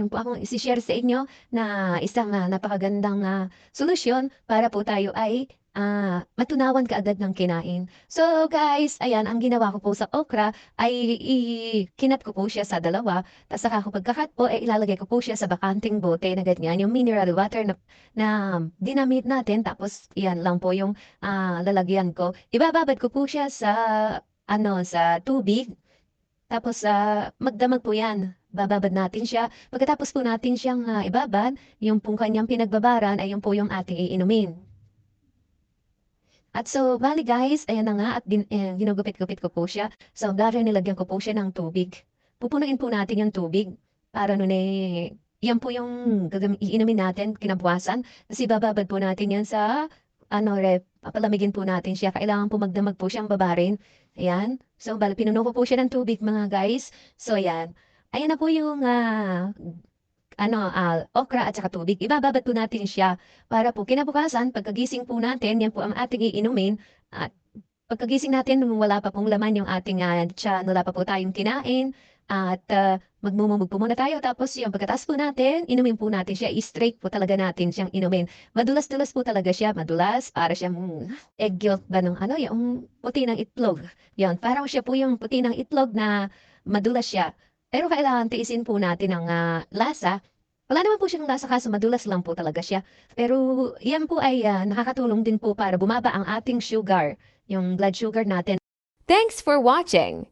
yung po akong isi-share sa inyo na isang ah, napakagandang ah, solusyon para po tayo ay ah, matunawan kaagad ng kinain. So guys, ayan, ang ginawa ko po sa okra ay kinat ko po siya sa dalawa. Tapos saka ko pagkakat po, ay ilalagay ko po siya sa bakanting bote na ganyan, yung mineral water na, na dinamit natin. Tapos yan lang po yung ah, lalagyan ko. Ibababad ko po siya sa ano sa tubig. Tapos ah, magdamag po yan. Bababad natin siya. Pagkatapos po natin siyang ah, ibabad, yung pong kanyang pinagbabaran ay yung po yung ating iinumin. At so, bali guys, ayan na nga at din, eh, ginugupit-gupit ko po siya. So, dari nilagyan ko po siya ng tubig. Pupunuin po natin yung tubig para nun eh, yan po yung gagam- iinumin natin kinabukasan. Kasi bababad po natin yan sa ano, rep. Papalamigin po natin siya. Kailangan po magdamag po siyang babarin. Ayan. So, bali, pinuno ko po siya ng tubig mga guys. So, ayan. Ayan na po yung ah, ano, ah, okra at saka tubig. Ibababad po natin siya para po kinabukasan, pagkagising po natin, yan po ang ating iinumin. At pagkagising natin, wala pa pong laman yung ating uh, tiyan, wala pa po tayong kinain. At uh, magmumumug po muna tayo. Tapos yung pagkatas po natin, inumin po natin siya. I-straight po talaga natin siyang inumin. Madulas-dulas po talaga siya. Madulas, para siyang mm, egg yolk ba nung ano, yung puti ng itlog. Yan, parang siya po yung puti ng itlog na madulas siya. Pero kailangan tiisin po natin ang ah, lasa. Wala naman po siyang lasa kaso madulas lang po talaga siya. Pero yan po ay ah, nakakatulong din po para bumaba ang ating sugar, yung blood sugar natin. Thanks for watching.